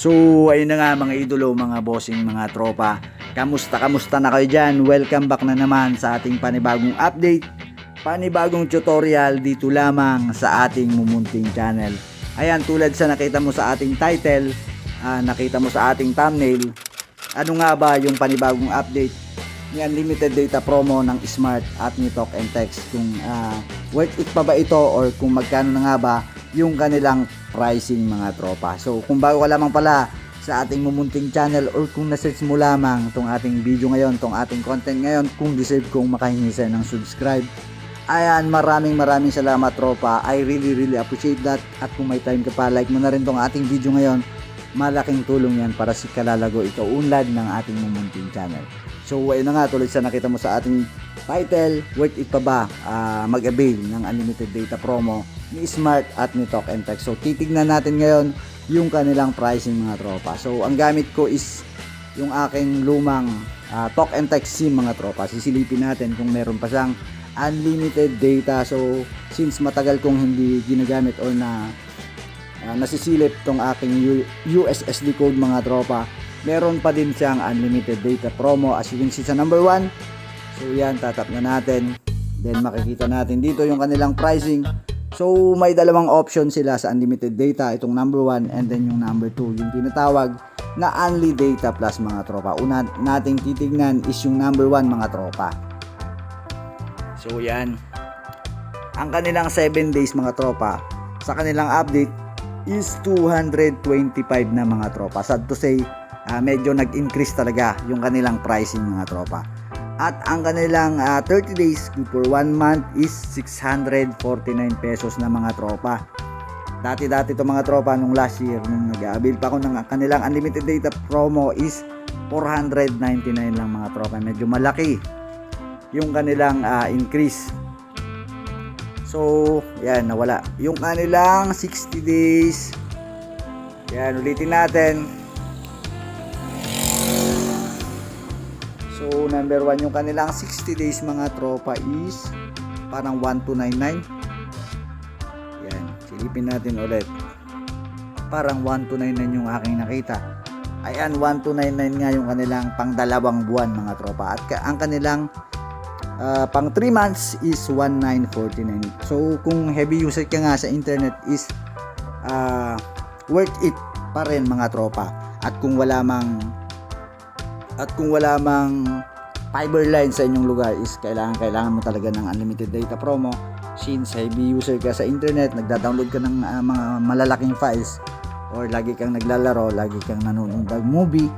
So, ayun na nga mga idolo, mga bossing, mga tropa. Kamusta, kamusta na kayo dyan? Welcome back na naman sa ating panibagong update, panibagong tutorial dito lamang sa ating mumunting channel. Ayan, tulad sa nakita mo sa ating title, ah, nakita mo sa ating thumbnail, ano nga ba yung panibagong update ni unlimited data promo ng Smart at ni Talk and Text kung ah, worth it pa ba ito or kung magkano na nga ba yung kanilang pricing mga tropa. So kung bago ka lamang pala sa ating mumunting channel or kung nasearch mo lamang tong ating video ngayon, tong ating content ngayon, kung deserve kong makahingi sa'yo ng subscribe, ayan, maraming maraming salamat tropa. I really really appreciate that. At kung may time ka pa, like mo na rin tong ating video ngayon. Malaking tulong yan para si Kalalago ikaw unlad ng ating mumunting channel. So ayun na nga, tulad sa nakita mo sa ating title, worth it pa ba ah, mag-avail ng unlimited data promo ni Smart at ni Talk and Text. So titignan natin ngayon yung kanilang pricing mga tropa. So ang gamit ko is yung aking lumang ah, Talk and Text SIM mga tropa. Sisilipin natin kung meron pa siyang unlimited data. So since matagal kong hindi ginagamit or na ah, nasisilip tong aking USSD code mga tropa meron pa din siyang unlimited data promo as you can see sa number 1 so yan tatap na natin. Then makikita natin dito yung kanilang pricing. So may dalawang option sila sa unlimited data. Itong number 1 and then yung number 2 yung tinatawag na unli data plus mga tropa. Una nating titignan is yung number 1 mga tropa. So yan. Ang kanilang 7 days mga tropa sa kanilang update is 225 na mga tropa. Sad to say ah, medyo nag-increase talaga yung kanilang pricing mga tropa. At ang kanilang ah, 30 days for 1 month is 649 pesos na mga tropa. Dati-dati to mga tropa nung last year nung nag-avail pa ako ng kanilang unlimited data promo is 499 lang mga tropa. Medyo malaki yung kanilang ah, increase. So, yan, nawala. Yung kanilang 60 days, yan, ulitin natin. So, number 1 yung kanilang 60 days mga tropa is parang 1299. Yan, silipin natin ulit. Parang 1299 yung aking nakita. Ayan, 1299 nga yung kanilang pang dalawang buwan mga tropa. At ang kanilang ah, pang 3 months is 1949. So, kung heavy user ka nga sa internet is ah, worth it pa rin mga tropa. At kung wala mang at kung wala mang fiber line sa inyong lugar is kailangan kailangan mo talaga ng unlimited data promo. Since heavy user ka sa internet nagda-download ka ng ah, mga malalaking files or lagi kang naglalaro lagi kang nanonood ng movie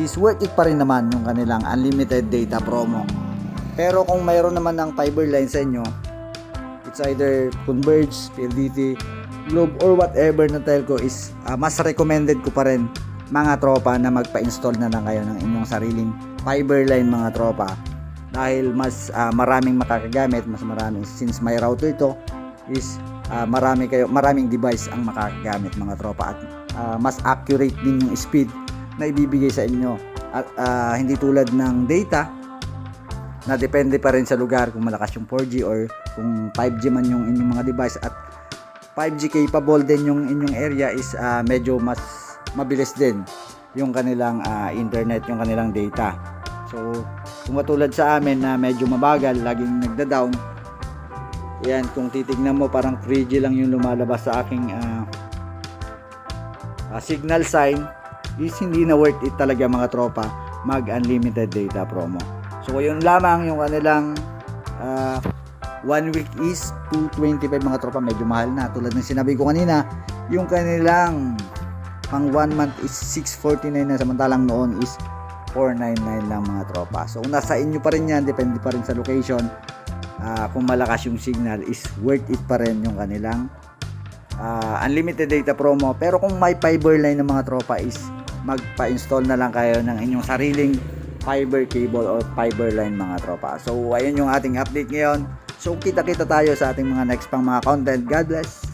is worth it pa rin naman yung kanilang unlimited data promo. Pero kung mayroon naman ng fiber line sa inyo it's either Converge, PLDT, Globe or whatever na telco is ah, mas recommended ko pa rin mga tropa na magpa-install na lang kayo ng inyong sariling fiber line mga tropa. Dahil mas ah, maraming makakagamit mas maraming since may router to is ah, marami kayo maraming device ang makakagamit mga tropa. At ah, mas accurate din yung speed na ibibigay sa inyo. At ah, hindi tulad ng data na depende pa rin sa lugar kung malakas yung 4G or kung 5G man yung inyong mga device. At 5G capable din yung inyong area is ah, medyo mas mabilis din yung kanilang ah, internet, yung kanilang data. So, kung katulad sa amin na medyo mabagal, laging nagda-down, yan, kung titignan mo parang 3G lang yung lumalabas sa aking ah, ah, signal sign, is hindi na worth it talaga mga tropa mag unlimited data promo. So, yun lamang yung kanilang ah, one week is 225 mga tropa medyo mahal na tulad ng sinabi ko kanina yung kanilang pang one month is 649 na samantalang noon is 499 lang mga tropa so kung nasa inyo pa rin yan depende pa rin sa location ah, kung malakas yung signal is worth it pa rin yung kanilang ah, unlimited data promo pero kung may fiber line ng mga tropa is magpa-install na lang kayo ng inyong sariling fiber cable or fiber line mga tropa. So, ayun yung ating update ngayon. So, kita-kita tayo sa ating mga next pang mga content. God bless!